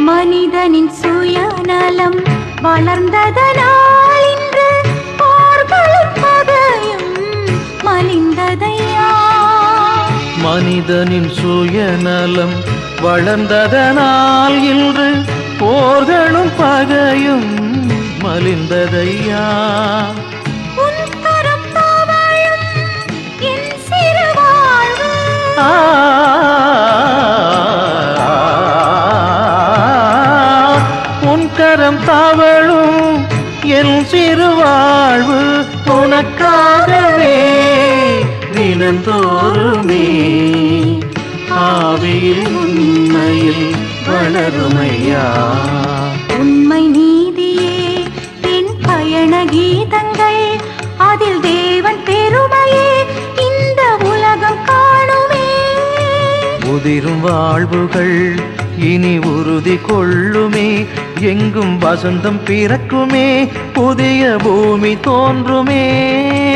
மனிதனின் சுயநலம் வளர்ந்ததனால் இன்று போர்களும் பகையும் மலிந்ததையா? மனிதனின் சுயநலம் வளர்ந்ததனால் இன்று போர்களும் பகையும் மலிந்ததையா? கரம் தவழும் என் சிறு வாழ்வு உனக்காகவே தினந்தோறுமே. ஆவியில் உண்மையில் வளருமையா. உண்மை நீதியே என் பயண கீதங்கள் அதில் தேவன் பெருமையே இந்த உலகம் காணுமே. உதிரும் வாழ்வுகள் இனி உறுதி கொள்ளுமே. எங்கும் வசந்தம் பிறக்குமே. புதிய பூமி தோன்றுமே.